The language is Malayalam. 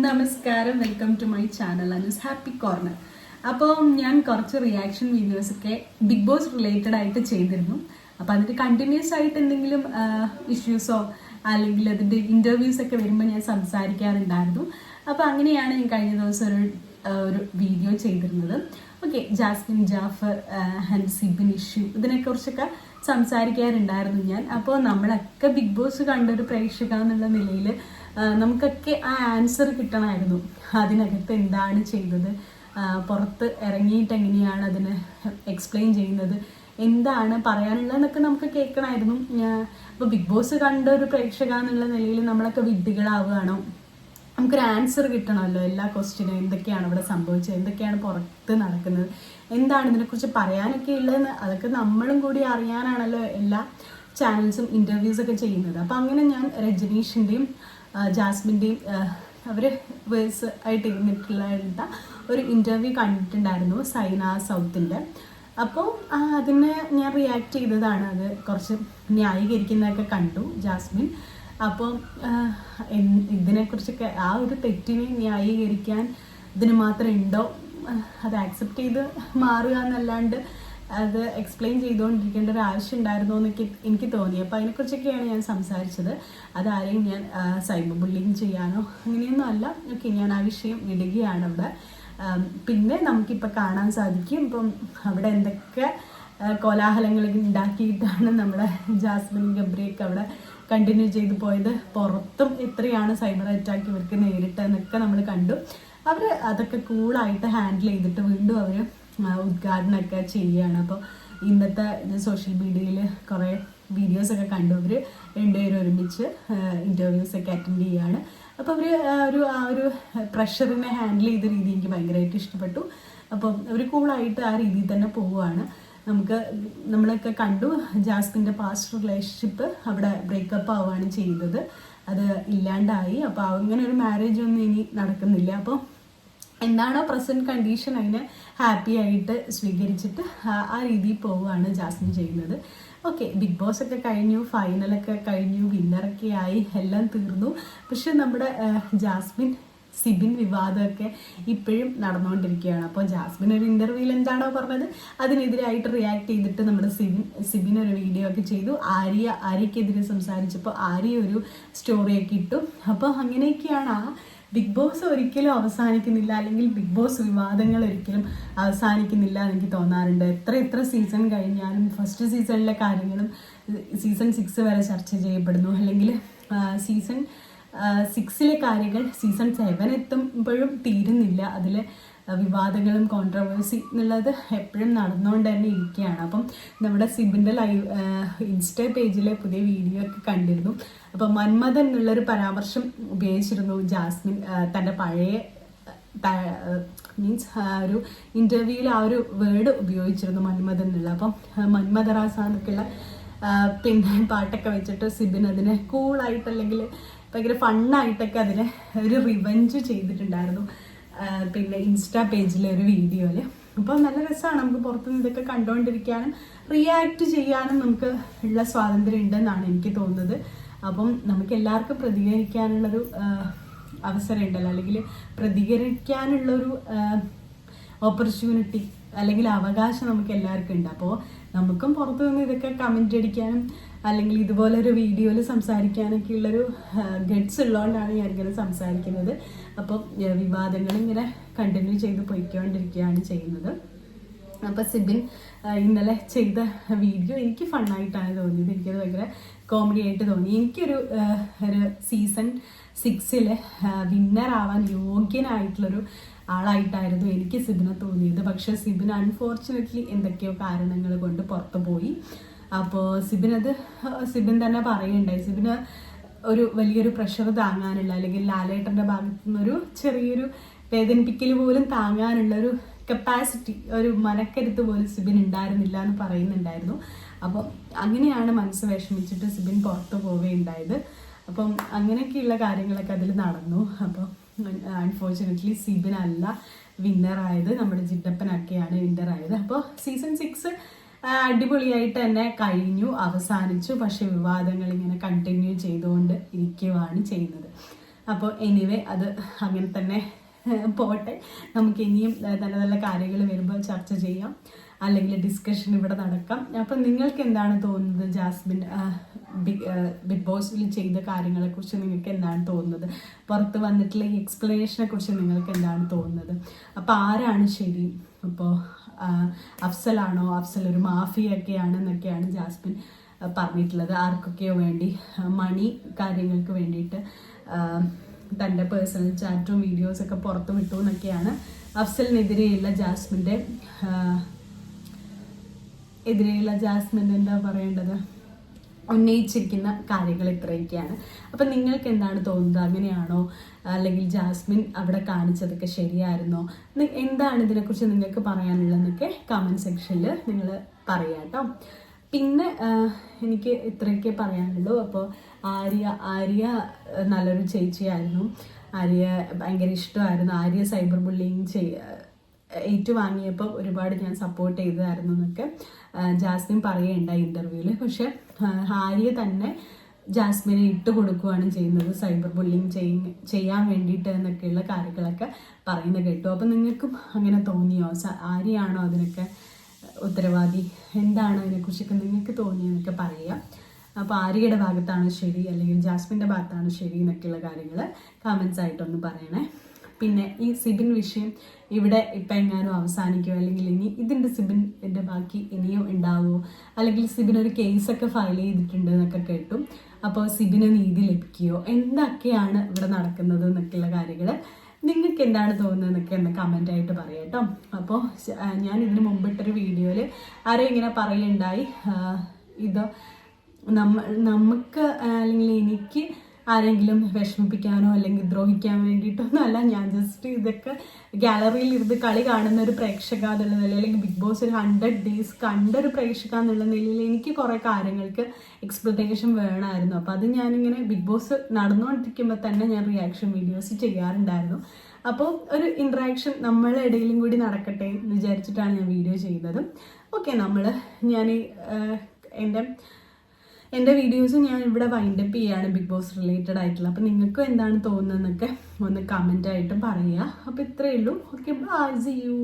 നമസ്കാരം. Welcome to my channel Anu's happy corner അപ്പോൾ ഞാൻ കുറച്ച് റിയാക്ഷൻ വീഡിയോസ് ഒക്കെ ബിഗ് ബോസ് റിലേറ്റഡ് ആയിട്ട് ചെയ്തിരുന്നു. അപ്പോൾ അതിന്റെ കണ്ടിന്യൂസ് ആയിട്ട് എന്തെങ്കിലും ഇഷ്യൂസോ അല്ലെങ്കിൽ അതിന്റെ ഇന്റർവ്യൂസ് ഒക്കെ വരുമ്പോൾ ഞാൻ സംസാരിക്കാറുണ്ടായിരുന്നു. അപ്പോൾ അങ്ങനെയാണ് ഞാൻ കഴിഞ്ഞ ദിവസം ഒരു ഒരു വീഡിയോ ചെയ്തിരുന്നത്. Okay Jasmine Jaffar and Sibin issue ഇതിനെക്കുറിച്ചൊക്കെ സംസാരിക്കാറുണ്ടായിരുന്നു ഞാൻ. അപ്പോൾ നമ്മളൊക്കെ ബിഗ് ബോസ് കണ്ടൊരു പ്രേക്ഷക എന്നുള്ള നിലയിൽ നമുക്കൊക്കെ ആ ആൻസർ കിട്ടണമായിരുന്നു. അതിനകത്ത് എന്താണ് ചെയ്തത്? പുറത്ത് ഇറങ്ങിയിട്ട് എങ്ങനെയാണ് അതിനെ എക്സ്പ്ലെയിൻ ചെയ്യുന്നത്? എന്താണ് പറയാനുള്ളതെന്നൊക്കെ നമുക്ക് കേൾക്കണമായിരുന്നു. അപ്പോൾ ബിഗ് ബോസ് കണ്ട ഒരു പ്രേക്ഷക എന്നുള്ള നിലയിൽ നമ്മളൊക്കെ വിഡ്ഢികളാവുകയാണോ? നമുക്കൊരു ആൻസർ കിട്ടണമല്ലോ എല്ലാ ക്വസ്റ്റിനും എന്തൊക്കെയാണ് ഇവിടെ സംഭവിച്ചത്? എന്തൊക്കെയാണ് പുറത്ത് നടക്കുന്നത്? എന്താണ് ഇതിനെക്കുറിച്ച് പറയാനൊക്കെ ഉള്ളതെന്ന് അതൊക്കെ നമ്മളും കൂടി അറിയാനാണല്ലോ എല്ലാ ചാനൽസും ഇന്റർവ്യൂസൊക്കെ ചെയ്യുന്നത്. അപ്പോൾ അങ്ങനെ ഞാൻ രജനീഷിന്റെയും ജാസ്മിന്റെയും അവർ വേഴ്സ് ആയിട്ട് ഇരുന്നിട്ടുള്ള ഒരു ഇന്റർവ്യൂ കണ്ടിട്ടുണ്ടായിരുന്നു സൈന സൗത്തിന്റെ. അപ്പോൾ അതിന് ഞാൻ റിയാക്ട് ചെയ്തതാണ്. അത് കുറച്ച് ന്യായീകരിക്കുന്നതൊക്കെ കണ്ടു ജാസ്മിൻ. അപ്പോൾ ഇതിനെക്കുറിച്ചൊക്കെ ആ ഒരു തെറ്റിനെ ന്യായീകരിക്കാൻ ഇതിന് മാത്രം ഉണ്ടോ? അത് ആക്സെപ്റ്റ് ചെയ്ത് മാറുക എന്നല്ലാണ്ട് അത് എക്സ്പ്ലെയിൻ ചെയ്തുകൊണ്ടിരിക്കേണ്ട ഒരു ആവശ്യം ഉണ്ടായിരുന്നു എന്നൊക്കെ എനിക്ക് തോന്നി. അപ്പോൾ അതിനെക്കുറിച്ചൊക്കെയാണ് ഞാൻ സംസാരിച്ചത്. അതാരെയും ഞാൻ സൈബർ ബുള്ളിങ് ചെയ്യാനോ അങ്ങനെയൊന്നും അല്ല. ഓക്കെ ഞാൻ ആ വിഷയം വിടുകയാണ് അവിടെ പിന്നെ നമുക്കിപ്പോൾ കാണാൻ സാധിക്കും. ഇപ്പം അവിടെ എന്തൊക്കെ കോലാഹലങ്ങൾ ഉണ്ടാക്കിയിട്ടാണ് നമ്മുടെ ജാസ്മിൻ ഗബ്രിയൊക്കെ അവിടെ കണ്ടിന്യൂ ചെയ്തു പോയത്. പുറത്തും എത്രയാണ് സൈബർ അറ്റാക്ക് ഇവർക്ക് നേരിട്ടതെന്നൊക്കെ നമ്മൾ കണ്ടു. അവർ അതൊക്കെ കൂളായിട്ട് ഹാൻഡിൽ ചെയ്തിട്ട് വീണ്ടും അവർ ഉദ്ഘാടനമൊക്കെ ചെയ്യുകയാണ്. അപ്പോൾ ഇന്നത്തെ സോഷ്യൽ മീഡിയയിൽ കുറേ വീഡിയോസൊക്കെ കണ്ടു. അവർ രണ്ടുപേരും ഒരുമിച്ച് ഇന്റർവ്യൂസ് ഒക്കെ അറ്റൻഡ് ചെയ്യുകയാണ്. അപ്പോൾ അവർ ഒരു ആ ഒരു പ്രഷറിനെ ഹാൻഡിൽ ചെയ്ത രീതി എനിക്ക് ഭയങ്കരമായിട്ട് ഇഷ്ടപ്പെട്ടു. അപ്പം അവർ കൂളായിട്ട് ആ രീതിയിൽ തന്നെ പോവുകയാണ്. നമുക്ക് നമ്മളൊക്കെ കണ്ടു ജാസ്മിന്റെ പാസ്റ്റ് റിലേഷൻഷിപ്പ് അവിടെ ബ്രേക്കപ്പ് ആവുകയാണ് ചെയ്തത്. അത് ഇല്ലാണ്ടായി. അപ്പോൾ അങ്ങനെ ഒരു മാരേജ് ഒന്നും ഇനി നടക്കുന്നില്ല. അപ്പോൾ എന്താണോ പ്രസന്റ് കണ്ടീഷൻ അതിനെ ഹാപ്പി ആയിട്ട് സ്വീകരിച്ചിട്ട് ആ- രീതിയിൽ പോവുകയാണ് ജാസ്മിൻ ചെയ്യുന്നത്. ഓക്കെ ബിഗ് ബോസ് ഒക്കെ കഴിഞ്ഞു ഫൈനലൊക്കെ കഴിഞ്ഞു വിന്നറൊക്കെ ആയി എല്ലാം തീർന്നു. പക്ഷെ നമ്മുടെ ജാസ്മിൻ സിബിൻ വിവാദമൊക്കെ ഇപ്പോഴും നടന്നുകൊണ്ടിരിക്കുകയാണ്. അപ്പോൾ ജാസ്മിൻ ഒരു ഇന്റർവ്യൂവിൽ എന്താണോ പറഞ്ഞത് അതിനെതിരായിട്ട് റിയാക്ട് ചെയ്തിട്ട് നമ്മുടെ സിബിൻ സിബിൻ ഒരു വീഡിയോ ഒക്കെ ചെയ്തു. ആര്യ ആര്യക്കെതിരെ സംസാരിച്ചപ്പോൾ ആര്യ ഒരു സ്റ്റോറിയൊക്കെ ഇട്ടു. അപ്പോൾ അങ്ങനെയൊക്കെയാണ് ആ ബിഗ് ബോസ് ഒരിക്കലും അവസാനിക്കുന്നില്ല അല്ലെങ്കിൽ ബിഗ് ബോസ് വിവാദങ്ങൾ ഒരിക്കലും അവസാനിക്കുന്നില്ല എനിക്ക് തോന്നാറുണ്ട്. എത്ര എത്ര സീസൺ കഴിഞ്ഞാലും ഫസ്റ്റ് സീസണിലെ കാര്യങ്ങളും സീസൺ സിക്സ് വരെ ചർച്ച ചെയ്യപ്പെടുന്നു. അല്ലെങ്കിൽ സീസൺ സിക്സിലെ കാര്യങ്ങൾ സീസൺ സെവൻ എത്തുമ്പോഴും തീരുന്നില്ല. അതിൽ വിവാദങ്ങളും കോൺട്രവേഴ്സി എന്നുള്ളത് എപ്പോഴും നടന്നുകൊണ്ട് തന്നെ ഇരിക്കുകയാണ്. അപ്പം നമ്മുടെ സിബിന്റെ ലൈവ് ഇൻസ്റ്റാ പേജിലെ പുതിയ വീഡിയോ ഒക്കെ കണ്ടിരുന്നു. അപ്പം മന്മഥൻ എന്നുള്ളൊരു പരാമർശം ഉപയോഗിച്ചിരുന്നു ജാസ്മിൻ തന്റെ പഴയ മീൻസ് ഒരു ഇന്റർവ്യൂവിൽ ആ ഒരു വേർഡ് ഉപയോഗിച്ചിരുന്നു മന്മഥൻ എന്നുള്ള. അപ്പം മന്മഥറാസ എന്നൊക്കെയുള്ള പിന്നെ പാട്ടൊക്കെ വെച്ചിട്ട് സിബിൻ അതിനെ കൂളായിട്ട് അല്ലെങ്കിൽ ഭയങ്കര ഫണ്ണായിട്ടൊക്കെ അതിനെ ഒരു റിവഞ്ച് ചെയ്തിട്ടുണ്ടായിരുന്നു. പിന്നെ ഇൻസ്റ്റാ പേജിലെ ഒരു വീഡിയോയിൽ അപ്പോൾ നല്ല രസമാണ് നമുക്ക് പുറത്തുനിന്ന് ഇതൊക്കെ കണ്ടുകൊണ്ടിരിക്കാനും റിയാക്ട് ചെയ്യാനും നമുക്ക് ഉള്ള സ്വാതന്ത്ര്യം ഉണ്ടെന്നാണ് എനിക്ക് തോന്നുന്നത്. അപ്പം നമുക്ക് എല്ലാവർക്കും പ്രതികരിക്കാനുള്ളൊരു അവസരം ഉണ്ടല്ലോ. അല്ലെങ്കിൽ പ്രതികരിക്കാനുള്ളൊരു ഓപ്പർച്യൂണിറ്റി അല്ലെങ്കിൽ അവകാശം നമുക്ക് എല്ലാവർക്കും ഉണ്ട്. അപ്പോൾ നമുക്കും പുറത്തു നിന്ന് ഇതൊക്കെ കമന്റ് അടിക്കാനും അല്ലെങ്കിൽ ഇതുപോലെ ഒരു വീഡിയോയിൽ സംസാരിക്കാനൊക്കെ ഉള്ളൊരു ഗഡ്സ് ഉള്ളതുകൊണ്ടാണ് ഞാൻ ഇങ്ങനെ സംസാരിക്കുന്നത്. അപ്പോൾ വിവാദങ്ങൾ ഇങ്ങനെ കണ്ടിന്യൂ ചെയ്ത് പോയിക്കൊണ്ടിരിക്കുകയാണ് ചെയ്യുന്നത്. അപ്പോൾ സിബിൻ ഇന്നലെ ചെയ്ത വീഡിയോ എനിക്ക് ഫണ്ണായിട്ടാണ് തോന്നിയത്. എനിക്കത് ഭയങ്കര കോമഡി ആയിട്ട് തോന്നി. എനിക്കൊരു ഒരു സീസൺ സിക്സിലെ വിന്നർ ആവാൻ യോഗ്യനായിട്ടുള്ളൊരു ആളായിട്ടായിരുന്നു എനിക്ക് സിബിനെ തോന്നിയത്. പക്ഷേ സിബിൻ അൺഫോർച്ചുനേറ്റ്ലി എന്തൊക്കെയോ കാരണങ്ങൾ കൊണ്ട് പുറത്തു പോയി അപ്പോൾ സിബിൻ അത് സിബിൻ തന്നെ പറയുണ്ടായി സിബിന് ഒരു വലിയൊരു പ്രഷർ താങ്ങാനുള്ള അല്ലെങ്കിൽ ലാലേട്ടന്റെ ഭാഗത്തു നിന്നൊരു ചെറിയൊരു വേദനിപ്പിക്കൽ പോലും താങ്ങാനുള്ള ഒരു കപ്പാസിറ്റി ഒരു മനക്കരുത്ത് പോലും സിബിൻ ഉണ്ടായിരുന്നില്ല എന്ന് പറയുന്നുണ്ടായിരുന്നു. അപ്പോൾ അങ്ങനെയാണ് മനസ്സ് വിഷമിച്ചിട്ട് സിബിൻ പുറത്തു പോവുകയുണ്ടായത്. അപ്പം അങ്ങനെയൊക്കെയുള്ള കാര്യങ്ങളൊക്കെ അതിൽ നടന്നു. അപ്പോൾ അൺഫോർച്ചുനേറ്റ്ലി സിബിൻ അല്ല വിന്നറായത് നമ്മുടെ ജിഡപ്പനൊക്കെയാണ് വിന്നറായത് അപ്പോൾ സീസൺ സിക്സ് അടിപൊളിയായിട്ട് തന്നെ കഴിഞ്ഞു അവസാനിച്ചു. പക്ഷെ വിവാദങ്ങൾ ഇങ്ങനെ കണ്ടിന്യൂ ചെയ്തുകൊണ്ട് ഇരിക്കുവാണ് ചെയ്യുന്നത്. അപ്പോൾ എനിവേ അത് അങ്ങനെ തന്നെ പോട്ടെ. നമുക്ക് ഇനിയും നല്ല നല്ല കാര്യങ്ങൾ വരുമ്പോൾ ചർച്ച ചെയ്യാം. അല്ലെങ്കിൽ ഡിസ്കഷൻ ഇവിടെ നടക്കാം. അപ്പം നിങ്ങൾക്ക് എന്താണ് തോന്നുന്നത് ജാസ്മിൻ ബിഗ് ബോസിൽ ചെയ്ത കാര്യങ്ങളെക്കുറിച്ച് നിങ്ങൾക്ക് എന്താണ് തോന്നുന്നത്? പുറത്ത് വന്നിട്ടുള്ള ഈ എക്സ്പ്ലനേഷനെ കുറിച്ച് നിങ്ങൾക്ക് എന്താണ് തോന്നുന്നത്? അപ്പോൾ ആരാണ് ശരി? അപ്പോൾ അഫ്സലാണോ? അഫ്സൽ ഒരു മാഫിയൊക്കെയാണ് എന്നൊക്കെയാണ് ജാസ്മിൻ പറഞ്ഞിട്ടുള്ളത്. ആർക്കൊക്കെയോ വേണ്ടി മണി കാര്യങ്ങൾക്ക് വേണ്ടിയിട്ട് തന്റെ പേഴ്സണൽ ചാറ്റും വീഡിയോസൊക്കെ പുറത്തു വിട്ടു എന്നൊക്കെയാണ് അഫ്സലിനെതിരെയുള്ള ജാസ്മിന്റെ എതിരെയുള്ള ജാസ്മിന്റെ എന്താ പറയേണ്ടത്? ഉന്നയിച്ചിരിക്കുന്ന കാര്യങ്ങൾ ഇത്രയൊക്കെയാണ്. അപ്പം നിങ്ങൾക്ക് എന്താണ് തോന്നുന്നത്? അങ്ങനെയാണോ? അല്ലെങ്കിൽ ജാസ്മിൻ അവിടെ കാണിച്ചതൊക്കെ ശരിയായിരുന്നോ? എന്താണ് ഇതിനെക്കുറിച്ച് നിങ്ങൾക്ക് പറയാനുള്ളതെന്നൊക്കെ കമന്റ് സെക്ഷനിൽ നിങ്ങൾ പറയാം കേട്ടോ. പിന്നെ എനിക്ക് ഇത്രയൊക്കെ പറയാനുള്ളൂ. അപ്പോൾ ആര്യ ആര്യ നല്ലൊരു ചേച്ചിയായിരുന്നു. ആര്യ ഭയങ്കര ഇഷ്ടമായിരുന്നു. ആര്യ സൈബർ ബുള്ളിങ് ചെയ്യ ഏറ്റുവാങ്ങിയപ്പോൾ ഒരുപാട് ഞാൻ സപ്പോർട്ട് ചെയ്തതായിരുന്നു എന്നൊക്കെ ജാസ്മിൻ പറയുകയുണ്ടായി ഇന്റർവ്യൂവിൽ പക്ഷെ ഹാരിയ തന്നെ ജാസ്മിനെ ഇട്ട് കൊടുക്കുകയാണ് ചെയ്യുന്നത്. സൈബർ ബുള്ളിങ് ചെയ്യ ചെയ്യാൻ വേണ്ടിയിട്ട് എന്നൊക്കെയുള്ള കാര്യങ്ങളൊക്കെ പറയുന്നത് കേട്ടു. അപ്പം നിങ്ങൾക്കും അങ്ങനെ തോന്നിയോ? ആരെയാണോ അതിനൊക്കെ ഉത്തരവാദി? എന്താണ് അതിനെക്കുറിച്ചൊക്കെ നിങ്ങൾക്ക് തോന്നിയെന്നൊക്കെ പറയുക അപ്പോൾ ആര്യയുടെ ഭാഗത്താണ് ശരി അല്ലെങ്കിൽ ജാസ്മിന്റെ ഭാഗത്താണ് ശരി എന്നൊക്കെയുള്ള കാര്യങ്ങൾ കമൻസ് ആയിട്ടൊന്ന് പറയണേ. പിന്നെ ഈ സിബിൻ വിഷയം ഇവിടെ ഇപ്പം എങ്ങാനും അവസാനിക്കുമോ അല്ലെങ്കിൽ ഇനി ഇതിന്റെ സിബിൻ എന്റെ ബാക്കി ഇനിയും ഉണ്ടാവുമോ അല്ലെങ്കിൽ സിബിൻ ഒരു കേസൊക്കെ ഫയൽ ചെയ്തിട്ടുണ്ട് എന്നൊക്കെ കേട്ടു. അപ്പോൾ സിബിന് നീതി ലഭിക്കുകയോ എന്തൊക്കെയാണ് ഇവിടെ നടക്കുന്നത് എന്നൊക്കെയുള്ള കാര്യങ്ങൾ നിങ്ങൾക്ക് എന്താണ് തോന്നുന്നത് എന്നൊക്കെ ഒന്ന് കമന്റ് ആയിട്ട് പറയാം കേട്ടോ. അപ്പോൾ ഞാൻ ഇതിന് മുമ്പിട്ടൊരു വീഡിയോയിൽ ആരെയും ഇങ്ങനെ പറയുണ്ടായി ഇത് നമ്മ നമുക്ക് അല്ലെങ്കിൽ എനിക്ക് ആരെങ്കിലും വിഷമിപ്പിക്കാനോ അല്ലെങ്കിൽ ദ്രോഹിക്കാൻ വേണ്ടിയിട്ടൊന്നും അല്ല. ഞാൻ ജസ്റ്റ് ഇതൊക്കെ ഗാലറിയിൽ ഇരുന്ന് കളി കാണുന്ന ഒരു പ്രേക്ഷക എന്നുള്ള നിലയിൽ അല്ലെങ്കിൽ ബിഗ് ബോസ് ഒരു ഹൺഡ്രഡ് ഡേയ്സ് കണ്ട ഒരു പ്രേക്ഷക എന്നുള്ള നിലയിൽ എനിക്ക് കുറേ കാര്യങ്ങൾക്ക് എക്സ്പ്ലനേഷൻ വേണമായിരുന്നു. അപ്പോൾ അത് ഞാനിങ്ങനെ ബിഗ് ബോസ് നടന്നുകൊണ്ടിരിക്കുമ്പോൾ തന്നെ ഞാൻ റിയാക്ഷൻ വീഡിയോസ് ചെയ്യാറുണ്ടായിരുന്നു. അപ്പോൾ ഒരു ഇൻട്രാക്ഷൻ നമ്മളെ ഇടയിലും കൂടി നടക്കട്ടെ എന്ന് വിചാരിച്ചിട്ടാണ് ഞാൻ വീഡിയോ ചെയ്യുന്നത്. ഓക്കെ നമ്മൾ ഞാൻ എന്റെ എന്റെ വീഡിയോസ് ഞാൻ ഇവിടെ വൈൻഡപ്പ് ചെയ്യാണ് ബിഗ് ബോസ് റിലേറ്റഡ് ആയിട്ടുള്ള. അപ്പോൾ നിങ്ങൾക്കും എന്താണ് തോന്നുന്നതെന്നൊക്കെ ഒന്ന് കമന്റ് ആയിട്ട് പറയുക അപ്പോൾ ഇത്രയേ ഉള്ളൂ. Okay bye C U